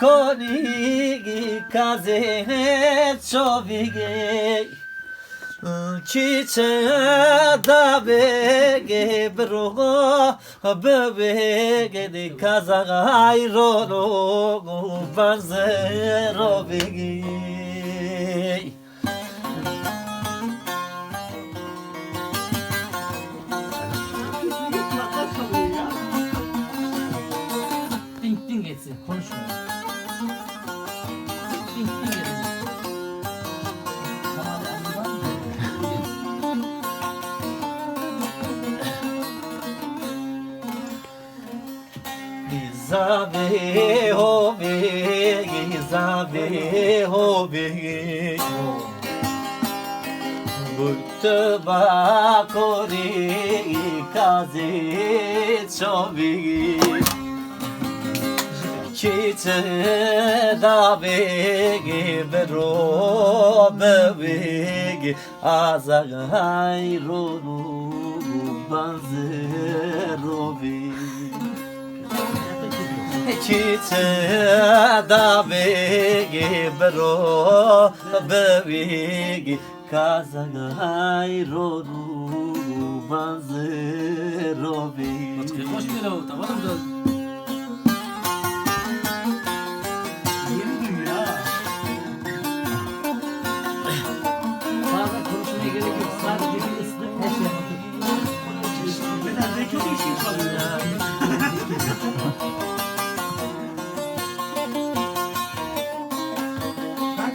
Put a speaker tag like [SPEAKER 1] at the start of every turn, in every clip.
[SPEAKER 1] konigi kaze chovige Çiçe da bege brogo bebege de kazagay rolo banzero bege
[SPEAKER 2] Ding ding etsin. Konuşmuyor.
[SPEAKER 1] Gizabe ho be gizabe ho be. Buttu ba kori kaze chobi Çiçe da begi bero begi azagay Çiçe da begi bero begi kazagay ronu banzero begi
[SPEAKER 2] Hoş geldin. Tamam mı?
[SPEAKER 3] Yeni dünya.
[SPEAKER 2] Bazen konuşmaya gerek yok. Sadece bir ıslık her şey anlatır.
[SPEAKER 3] Neden zeki olduğu için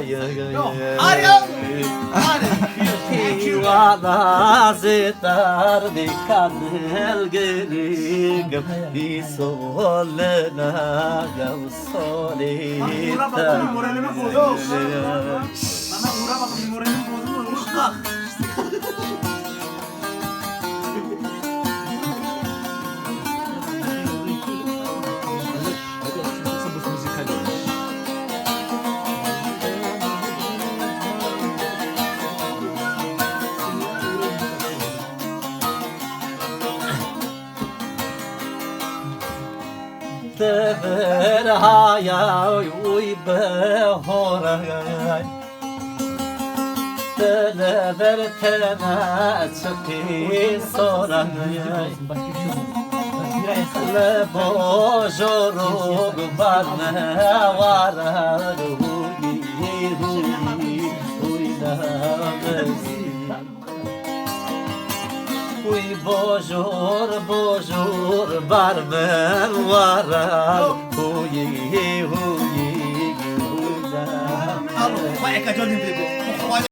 [SPEAKER 3] ya
[SPEAKER 1] ya
[SPEAKER 3] Arya! Hadi.
[SPEAKER 1] Ivana zetar de kanel geligam Di
[SPEAKER 3] Bak, Uğur'a
[SPEAKER 1] solita.
[SPEAKER 3] Bana Uğur'a bakın moralim bozulmuş.
[SPEAKER 1] Tever haya uy be horay. Tever tena çıkı Uy bojor bojor barmen varar huyi huyi
[SPEAKER 3] Alô, vai, é que eu digo.